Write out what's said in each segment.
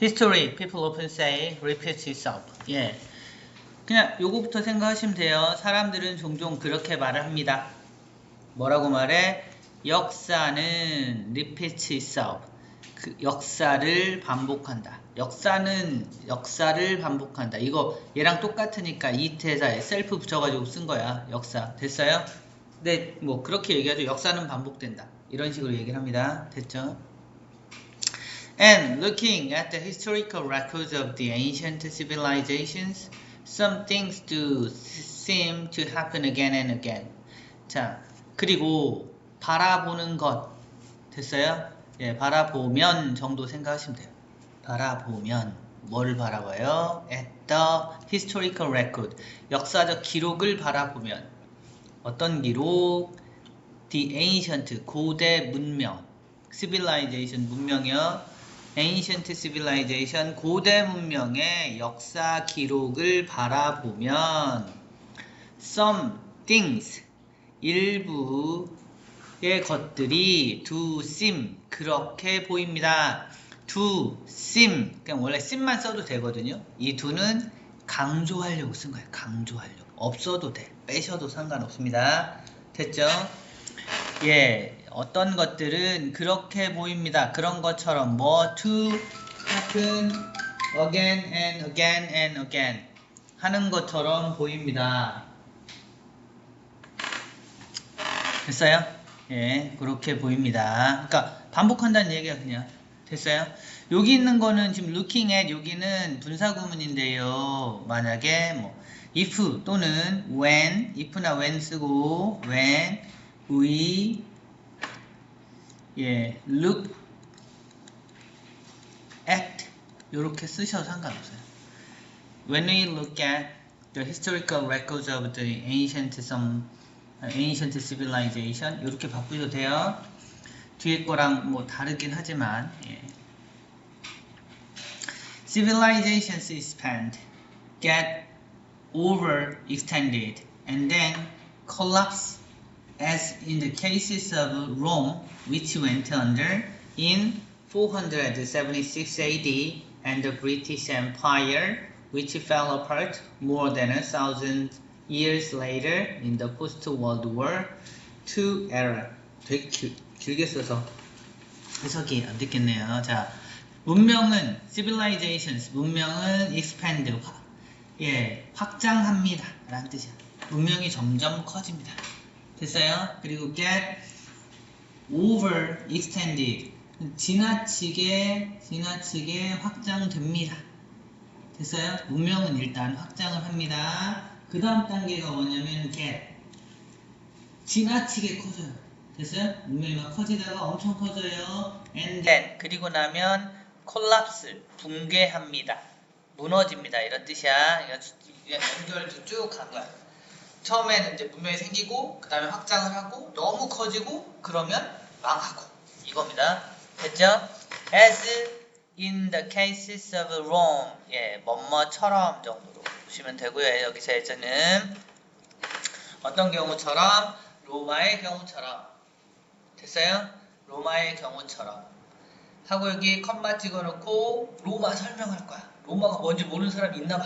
History, people often say, repeats itself. 예. 그냥 요거부터 생각하시면 돼요. 사람들은 종종 그렇게 말을 합니다. 뭐라고 말해? 역사는 repeats itself. 그 역사를 반복한다. 역사는 역사를 반복한다. 이거 얘랑 똑같으니까 이태사에 셀프 붙여가지고 쓴 거야. 역사. 됐어요? 근데 뭐 그렇게 얘기하죠. 역사는 반복된다. 이런 식으로 얘기를 합니다. 됐죠? And looking at the historical records of the ancient civilizations, some things do seem to happen again and again. 자, 그리고 바라보는 것 됐어요? 예, 바라보면 정도 생각하시면 돼요. 바라보면 뭘 바라봐요? At the historical record. 역사적 기록을 바라보면 어떤 기록? The ancient 고대 문명. civilization 문명이요. Ancient civilization 고대 문명의 역사 기록을 바라보면 some things 일부의 것들이 do seem 그렇게 보입니다. do seem 그냥 원래 seem만 써도 되거든요. 이 do는 강조하려고 쓴 거예요. 강조하려고 없어도 돼. 빼셔도 상관없습니다. 됐죠? 예, 어떤 것들은 그렇게 보입니다. 그런 것처럼 뭐 to happen again and again and again 하는 것처럼 보입니다. 됐어요? 예, 그렇게 보입니다. 그러니까 반복한다는 얘기가 그냥 됐어요? 여기 있는 거는 지금 looking at 여기는 분사구문인데요. 만약에 뭐 if 또는 when if나 when 쓰고 when we 예 look at 이렇게 쓰셔도 상관없어요. When we look at the historical records of the ancient some ancient civilization 이렇게 바꾸셔도 돼요. 뒤에 거랑 뭐 다르긴 하지만 예. civilizations expand, get overextended, and then collapse as in the cases of Rome, which went under in 476 AD, and the British Empire, which fell apart more than a thousand years later in the post-World War II era. 되게 길, 길게 써서 해석이 안 됐겠네요. 자, 문명은 civilizations, 문명은 expand, 확, 예, 확장합니다. 라는 뜻이야. 문명이 점점 커집니다. 됐어요? 그리고 get over extended 지나치게 지나치게 확장됩니다. 됐어요? 문명은 일단 확장을 합니다. 그 다음 단계가 뭐냐면 get 지나치게 커져요. 됐어요? 문명이 막 커지다가 엄청 커져요. and then 그리고 나면 collapse 붕괴합니다. 무너집니다. 이런 뜻이야. 연결도 쭉 간 거야. 처음에는 이제 문명이 생기고 그 다음에 확장을 하고 너무 커지고 그러면 망하고 이겁니다. 됐죠? As in the cases of Rome 예, 뭐뭐처럼 정도로 보시면 되고요. 여기서 예전은 어떤 경우처럼 로마의 경우처럼 됐어요? 로마의 경우처럼 하고 여기 컴마 찍어놓고 로마 설명할 거야. 로마가 뭔지 모르는 사람이 있나 봐.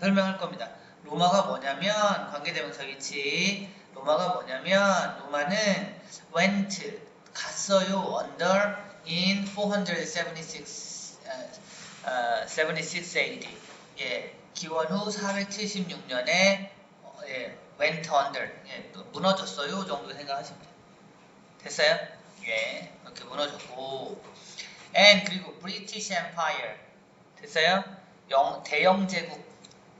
설명할 겁니다. 로마가 뭐냐면 관계대명사 위치 로마가 뭐냐면 로마는 went 갔어요 under in 476 uh, uh, 76 AD 예 기원 후 476년에 어, 예, went under. 예, 무너졌어요 정도 생각하시면 됐어요? 예 이렇게 무너졌고. And 그리고 British Empire. 됐어요? 영, 대영 제국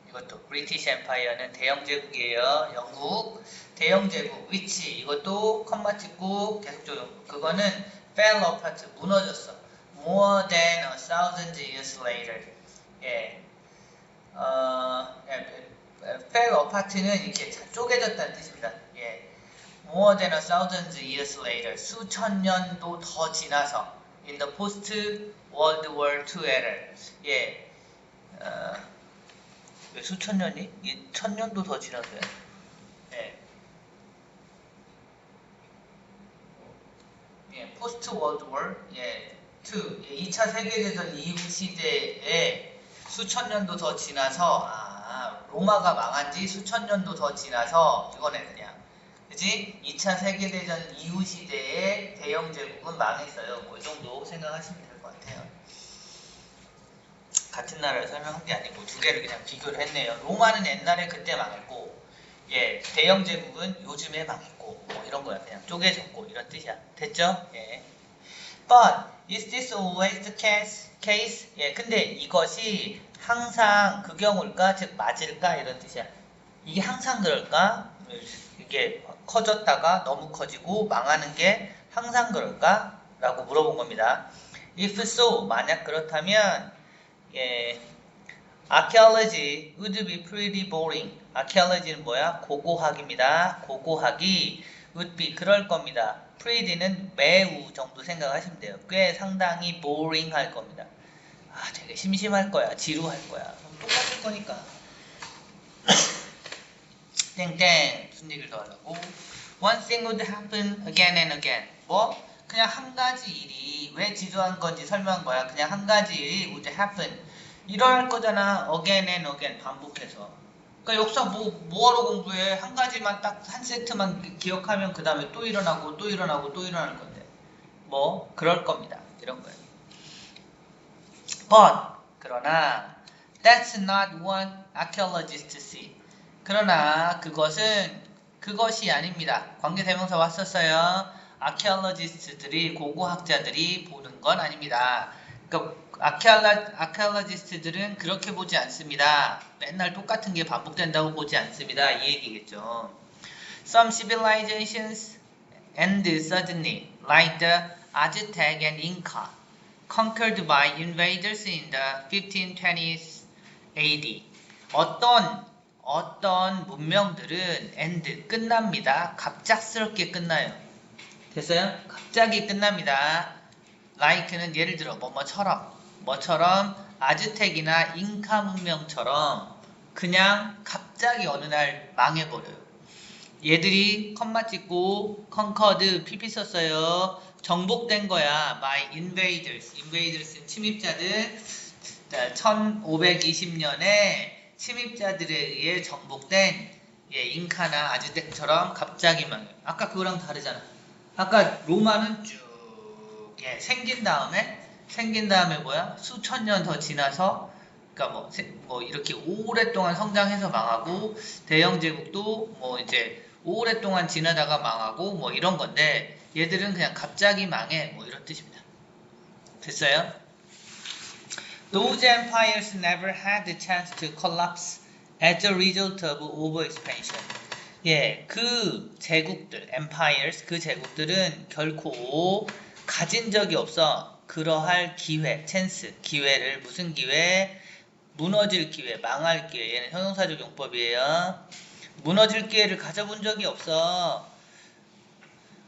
이것도 브리티시 엠파이어는 대영 제국이에요. 영국 대영 제국 위치 이것도 컴마 찍고 계속적으로 그거는 fell apart 무너졌어. more than a thousand years later. 예. 어, 예, fell apart는 이렇게 쪼개졌다는 뜻입니다. 예. more than a thousand years later. 수천 년도 더 지나서 in the post World War II era. 예. 어, 왜 수천 년이? 이 천 년도 더 지났어요. 예. 예, 포스트 월드 월, 예, 2차 세계대전 이후 시대에 수천 년도 더 지나서 아 로마가 망한 지 수천 년도 더 지나서 이거네 그냥 그지? 2차 세계대전 이후 시대에 대영 제국은 망했어요. 뭐 이 정도 생각하시면 될 것 같아요. 같은 나라를 설명한 게 아니고 두 개를 그냥 비교를 했네요. 로마는 옛날에 그때 망했고, 예, 대영 제국은 요즘에 망했고, 뭐 이런 거야. 그냥 쪼개졌고 이런 뜻이야. 됐죠? 예. But is this always the case? case? 예, 근데 이것이 항상 그 경우일까? 즉 맞을까? 이런 뜻이야. 이게 항상 그럴까? 이게 커졌다가 너무 커지고 망하는 게 항상 그럴까? 라고 물어본 겁니다. If so, 만약 그렇다면 예, archaeology would be pretty boring. archaeology는 뭐야? 고고학입니다. 고고학이 would be 그럴 겁니다. pretty는 매우 정도 생각하시면 돼요. 꽤 상당히 boring 할 겁니다. 아, 되게 심심할 거야. 지루할 거야. 똑같을 거니까. 땡땡 무슨 얘기를 더 하려고? One thing would happen again and again. 뭐? 그냥 한 가지 일이 왜 지루한 건지 설명한 거야. 그냥 한 가지 일이 would happen. 일어날 거잖아. again and again 반복해서. 그러니까 역사 뭐 뭐하러 공부해? 한 가지만 딱 한 세트만 기- 기억하면 그 다음에 또 일어나고 또 일어나고 또 일어날 건데. 뭐 그럴 겁니다. 이런 거예요. But 그러나 that's not what archaeologists see. 그러나 그것은 그것이 아닙니다. 관계대명사 왔었어요. 아케올로지스트들이 고고학자들이 보는 건 아닙니다. 그러니까 아케올라, 아케올로지스트들은 그렇게 보지 않습니다. 맨날 똑같은 게 반복된다고 보지 않습니다. 이 얘기겠죠. Some civilizations end suddenly, like the Aztec and Inca, conquered by invaders in the 1520s AD. 어떤 어떤 문명들은 end 끝납니다. 갑작스럽게 끝나요. 됐어요? 갑자기 끝납니다. like는 예를 들어 뭐뭐처럼 뭐처럼 아즈텍이나 잉카 문명처럼 그냥 갑자기 어느 날 망해버려요. 얘들이 컴마 찍고 컨커드 PP 썼어요. 정복된 거야. by invaders. invaders는 침입자들. 1520년에 침입자들에 의해 정복된 예, 잉카나 아즈텍처럼 갑자기 망해요. 아까 그거랑 다르잖아. 아까 로마는 쭉 예, 생긴 다음에 생긴 다음에 뭐야? 수천 년 더 지나서 그러니까 뭐, 세- 뭐 이렇게 오랫동안 성장해서 망하고 대영 제국도 뭐 이제 오랫동안 지나다가 망하고 뭐 이런 건데 얘들은 그냥 갑자기 망해 뭐 이런 뜻입니다. 됐어요? Those empires never had the chance to collapse as a result of overexpansion. 예, 그 제국들, empires, 그 제국들은 결코 가진 적이 없어. 그러할 기회, 찬스, 기회를 무슨 기회? 무너질 기회, 망할 기회. 얘는 형용사적 용법이에요. 무너질 기회를 가져본 적이 없어.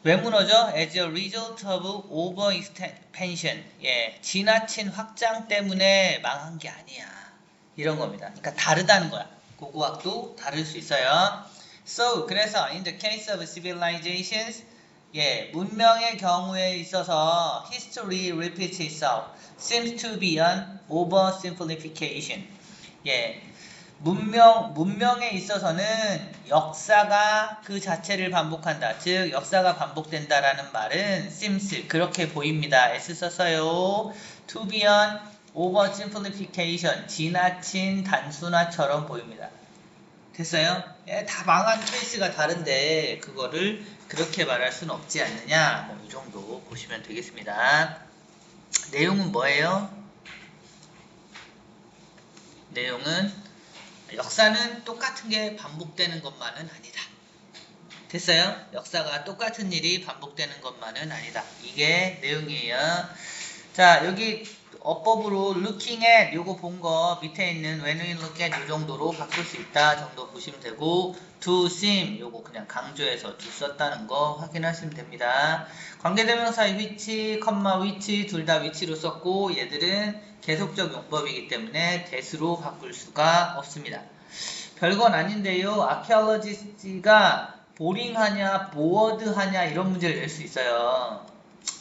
왜 무너져? As a result of overexpansion. 예, 지나친 확장 때문에 망한 게 아니야. 이런 겁니다. 그러니까 다르다는 거야. 고고학도 다를 수 있어요. So, 그래서 in the case of civilizations, 예, 문명의 경우에 있어서 history repeats itself seems to be an oversimplification. 예, 문명 문명에 있어서는 역사가 그 자체를 반복한다. 즉 역사가 반복된다라는 말은 seems 그렇게 보입니다. s 썼어요. to be an oversimplification 지나친 단순화처럼 보입니다. 됐어요? 예, 다 망한 케이스가 다른데 그거를 그렇게 말할 수는 없지 않느냐 뭐 이 정도 보시면 되겠습니다. 내용은 뭐예요? 내용은 역사는 똑같은 게 반복되는 것만은 아니다. 됐어요? 역사가 똑같은 일이 반복되는 것만은 아니다. 이게 내용이에요. 자, 여기 어법으로 looking at 요거 본 거 밑에 있는 when we look at 요 정도로 바꿀 수 있다 정도 보시면 되고 to seem 요거 그냥 강조해서 to 썼다는 거 확인하시면 됩니다. 관계대명사의 위치, 컴마 위치 둘 다 위치로 썼고 얘들은 계속적 용법이기 때문에 대수로 바꿀 수가 없습니다. 별건 아닌데요. 아케올로지스가 보링하냐, 보워드하냐 이런 문제를 낼 수 있어요.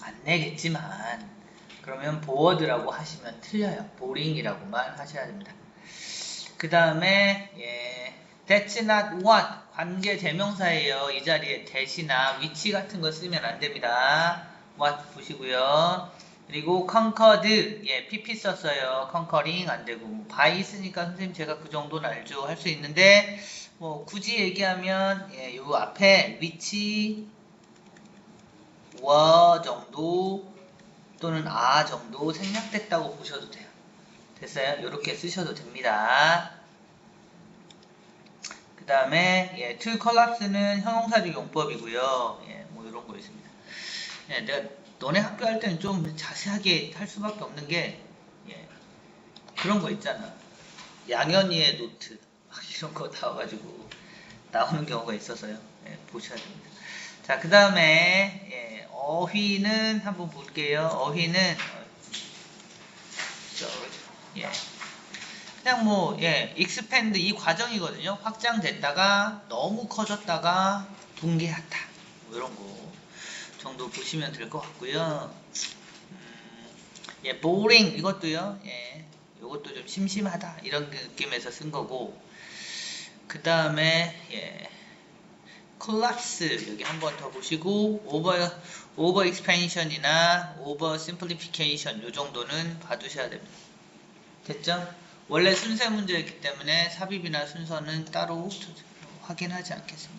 안 내겠지만 그러면 보어드라고 하시면 틀려요. 보링이라고만 하셔야 됩니다. 그 다음에 예, that's not what 관계 대명사예요. 이 자리에 that이나 위치 같은 거 쓰면 안 됩니다. what 보시고요. 그리고 conquered 예, pp 썼어요. conquering 안 되고 by 있으니까 선생님 제가 그 정도는 알죠. 할 수 있는데 뭐 굳이 얘기하면 예, 요 앞에 위치 워 정도 또는 아 정도 생략됐다고 보셔도 돼요. 됐어요? 이렇게 쓰셔도 됩니다. 그 다음에 예, to collapse는 형용사적 용법이고요. 예, 뭐 이런 거 있습니다. 예, 내가 너네 학교 할 때는 좀 자세하게 할 수밖에 없는 게 예, 그런 거 있잖아. 양현이의 노트 막 이런 거 나와가지고 나오는 경우가 있어서요. 예, 보셔야 됩니다. 자, 그 다음에 예, 어휘는 한번 볼게요. 어휘는 예. 그냥 뭐, 예, expand 이 과정이거든요. 확장됐다가 너무 커졌다가 붕괴했다. 뭐 이런 거 정도 보시면 될 것 같고요. 음, 예, boring 이것도요. 예, 이것도 좀 심심하다 이런 느낌에서 쓴 거고. 그 다음에 예, collapse 여기 한 번 더 보시고 over over expansion이나 over simplification 요 정도는 봐두셔야 됩니다. 됐죠? 원래 순서 문제였기 때문에 삽입이나 순서는 따로 확인하지 않겠습니다.